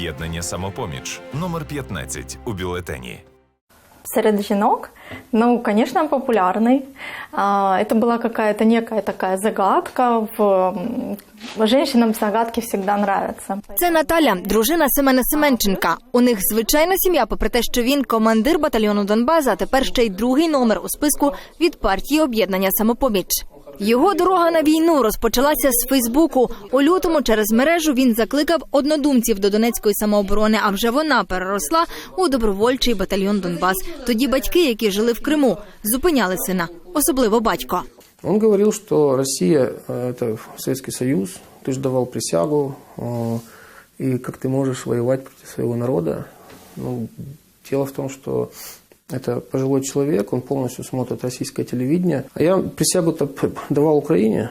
Єднання самопоміч номер 15 у бюлетені. Среди жінок, ну, конечно, популярный. А, Это была какая-то некая такая загадка. В... м, Женщинам загадки всегда нравятся. Це Наталя, дружина Семена Семенченка. У них звичайна сім'я, попри те, що він командир батальйону Донбаса, а тепер ще й другий номер у списку від партії об'єднання самопоміч. Його дорога на війну розпочалася з Фейсбуку. У лютому через мережу він закликав однодумців до Донецької самооборони, а вже вона переросла у добровольчий батальйон Донбас. Тоді батьки, які жили в Криму, зупиняли сина, особливо батько. Он говорил, что Россия э, – это Советский Союз, ты же давал присягу, э, и как ты можешь воевать против своего народа. Ну, дело в том, что это пожилой человек, он полностью смотрит российское телевидение. А я присягу-то п- давал Украине,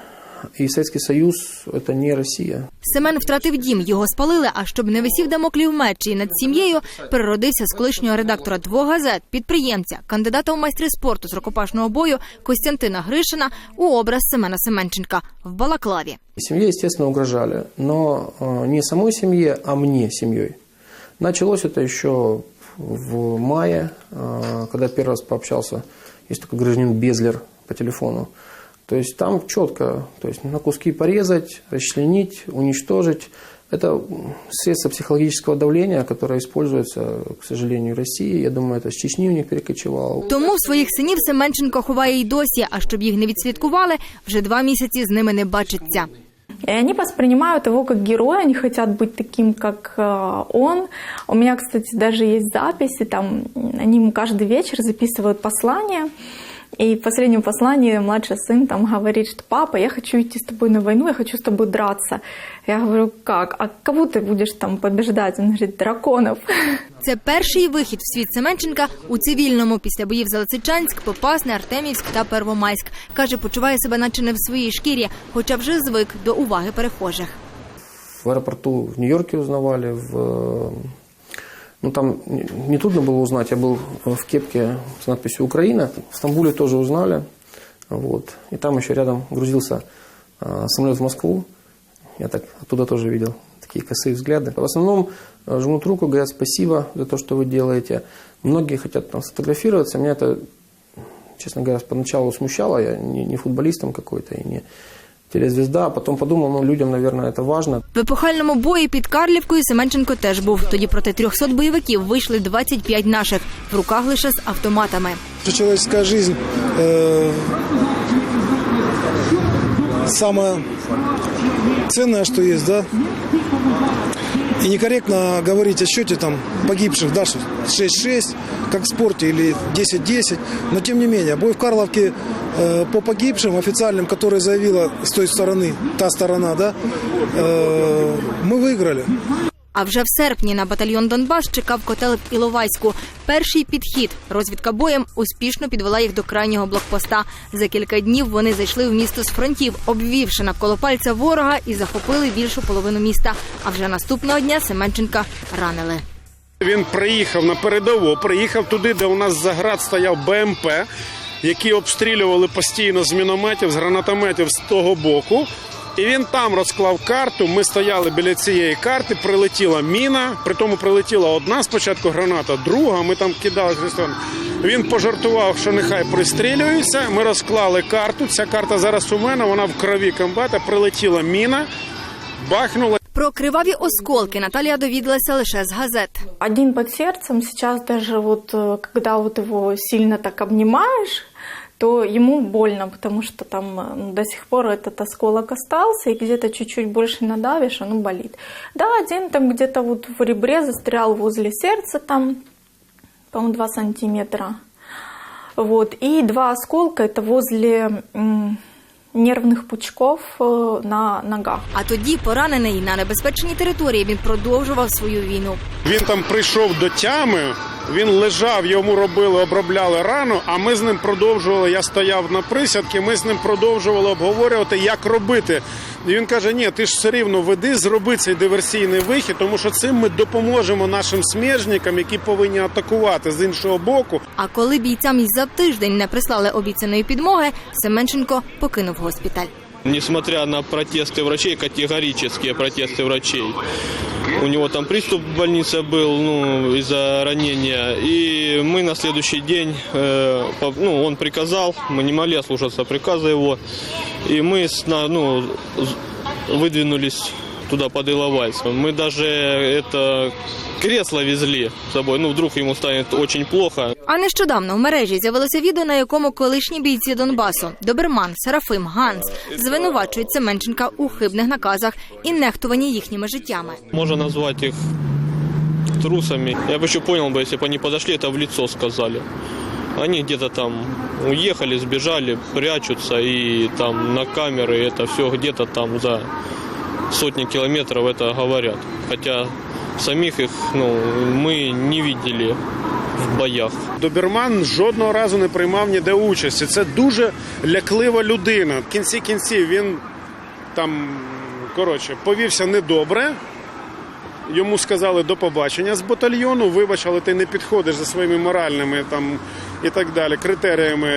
и Советский Союз – это не Россия. Семен втратив дім, його спалили. А щоб не висів дамоклів меч і над сім'єю, переродився з колишнього редактора двох газет, підприємця, кандидата у майстри спорту з рукопашного бою Костянтина Гришина у образ Семена Семенченка в Балаклаві. Семье, естественно, угрожали, но э, не самой семье, а мне семьей. Началось это еще в мае, э, когда первый раз пообщался, есть такой гражданин Безлер по телефону. То есть там четко, то есть на куски порезать, расчленить, уничтожить. Это средство психологического давления, которое используется, к сожалению, в России. Я думаю, это с Чечни у них перекочевало. Тому своїх синів Семенченко ховає й досі. А щоб їх не відслідкували, вже два місяці з ними не бачиться. И они воспринимают его как героя, они хотят быть таким, как э, он. У меня, кстати, даже есть записи, там они ему каждый вечер записывают послания. И в последнем послании младший сын там говорит, что папа, я хочу идти с тобой на войну, я хочу с тобой драться. Я говорю, как? А кого ты будешь там побеждать? Он говорит, драконов. Це перший вихід в світ Семенченка у цивільному після боїв за Лисичанськ, Попасне, Артемівськ та Первомайськ. Каже, почуває себе наче не в своїй шкірі, хоча вже звик до уваги перехожих. В аэропорту в Нью-Йорке узнавали, в, э, ну там не- трудно было узнать, я был в кепке с надписью «Украина», в Стамбуле тоже узнали, вот, и там еще рядом грузился э, самолет в Москву, я так оттуда тоже видел такие косые взгляды. В основном э, жмут руку, говорят спасибо за то, что вы делаете. Многие хотят там сфотографироваться, меня это, честно говоря, поначалу смущало, я не, не футболистом какой-то и не телезвезда, а потім подумав, ну людям, наверное, це важно. В епохальному бої під Карлівкою Семенченко теж був. Тоді проти 300 бойовиків вийшли 25 наших, в руках лише з автоматами. Человеческая жизнь э, самое ценное, что есть, да? И некорректно говорить о счете там погибших, да, что 6-6, как в спорте, или 10-10. Но тем не менее, бой в Карловке э, по погибшим официальным, которые заявила с той стороны, та сторона, да, э, мы выиграли. А вже в серпні на батальйон Донбас чекав котел в Іловайську. Перший підхід. Розвідка боєм успішно підвела їх до крайнього блокпоста. За кілька днів вони зайшли в місто з фронтів, обвівши навколо пальця ворога і захопили більшу половину міста. А вже наступного дня Семенченка ранили. Він приїхав на передову, приїхав туди, де у нас за град стояв БМП, які обстрілювали постійно з мінометів, з гранатометів з того боку. І він там розклав карту. Ми стояли біля цієї карти, прилетіла міна. При тому прилетіла одна спочатку граната, друга. Ми там кидали хрестом. Він пожартував, що нехай пристрілюються. Ми розклали карту. Ця карта зараз у мене. Вона в крові комбата. Прилетіла міна, бахнула. Про криваві осколки Наталія довідалася лише з газет. Один под сердцем, сейчас даже вот, э, когда вот его сильно так обнимаешь, то ему больно, потому что там э, ну, до сих пор этот осколок остался, и где-то чуть-чуть больше надавишь, оно болит. Да, один там где-то вот в ребре застрял возле сердца, там, по-моему, 2 сантиметра. Вот, и два осколка это возле м, нервных пучков э, на ногах. А тоді, поранений на небезпечній території, він продовжував свою війну. Він там прийшов до тями, він лежав, йому робили, обробляли рану, а ми з ним продовжували. Я стояв на присядки, ми з ним продовжували обговорювати, як робити. І він каже: Ні, ти ж все рівно веди, зроби цей диверсійний вихід, тому що цим ми допоможемо нашим сміжникам, які повинні атакувати з іншого боку. А коли бійцям й за тиждень не прислали обіцяної підмоги, Семенченко покинув госпіталь. Несмотря на протесты врачей, категорические протесты врачей, у него там приступ в больнице был ну, из-за ранения. И мы на следующий день, э, по- ну, он приказал, мы не могли ослушаться приказа его. И мы с- на- ну, з- выдвинулись туда под Иловайском. Мы даже это кресло везли с собой. Ну, вдруг ему станет очень плохо. А нещодавно в мережі з'явилося відео, на якому колишні бійці Донбасу Доберман, Серафим, Ганс звинувачують Семенченка у хибних наказах і нехтуванні їхніми життями. Можно назвать их трусами. Я бы еще понял бы, если бы они подошли, это в лицо сказали. Они где-то там уехали, сбежали, прячутся, и там на камеры это все где-то там за сотни километров это говорят. Хотя самих их ну, мы не видели в боях. Доберман жодного разу не приймав ніде участі. Це дуже ляклива людина. В кінці кінців він там коротше повівся недобре. Йому сказали до побачення з батальйону. Вибач, але ти не підходиш за своїми моральними там і так далі критеріями,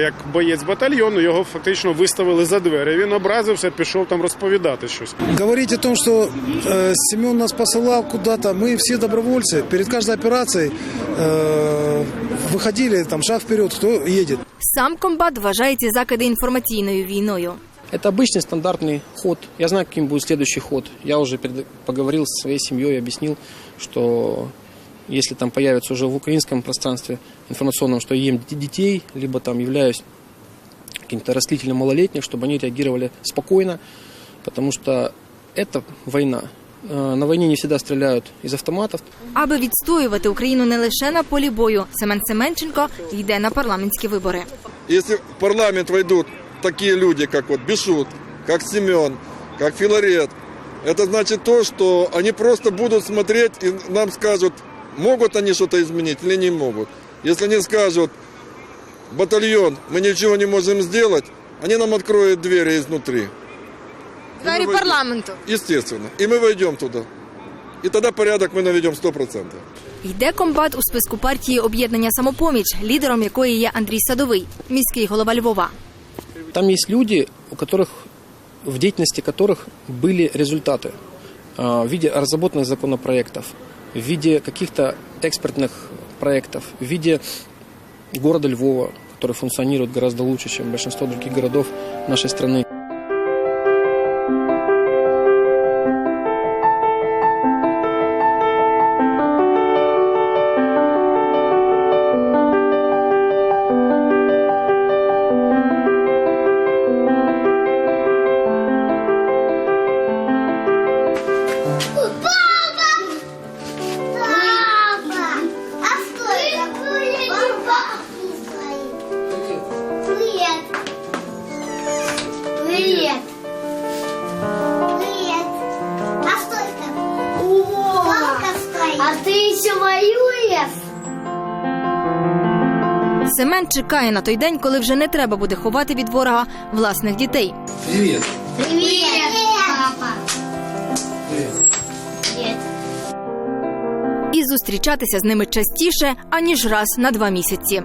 як боєць батальйону. Його фактично виставили за двері. Він образився, пішов там розповідати щось. Говорить о том, что э, Семен нас посылал куда-то, мы все добровольцы, перед каждой операцией э, выходили, там, шаг вперед, кто едет. Сам комбат вважає ці закиди інформаційною війною. Это обычный стандартный ход. Я знаю, каким будет следующий ход. Я уже перед- поговорил со своей семьей, объяснил, что если там появится уже в украинском пространстве информационном, что я ем д- детей, либо там являюсь каким-то растлителем малолетних, чтобы они реагировали спокойно, потому что это война. Э, На войне не всегда стреляют из автоматов, Аби відстоювати Україну не лише на полі бою, Семен Семенченко йде на парламентські вибори. Если в парламент войдут такие люди, как вот Бешут, как Семен, как Филарет, это значит то, что они просто будут смотреть и нам скажут, могут они что-то изменить или не могут. Если они скажут, батальон, мы ничего не можем сделать, они нам откроют двери изнутри. Двері вийдемо. парламенту. Естественно. И мы войдем туда. И тогда порядок мы наведем 100%. Йде комбат у списку партії об'єднання самопоміч, лідером якої є Андрій Садовий, міський голова Львова. Там есть люди, у которых в деятельности которых были результаты а, в виде разработанных законопроектов, в виде каких-то экспертных проектов, в виде города Львова, который функционирует гораздо лучше, чем большинство других городов нашей страны. ты еще воюешь? Семен чекає на той день, коли вже не треба буде ховати від ворога власних дітей. Привет. Привет, папа! Привет! І зустрічатися з ними частіше, аніж раз на два місяці.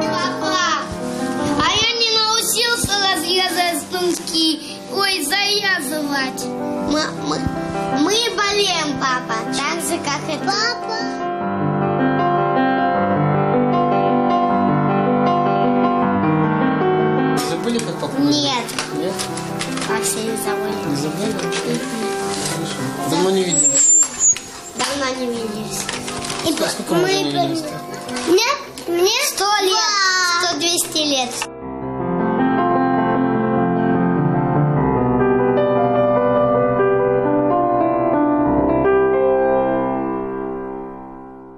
Папа, а я не научился развязывать станки. Ой, завязывать. Папа, так же, как и Папа. Забыли, как папа? Нет. Нет? Как все не забыли? Не забыли? Хорошо. Давно не виделись. Давно не виделись. И А сколько мы уже не виделись-то? Нет, мне сто лет. Сто двести лет.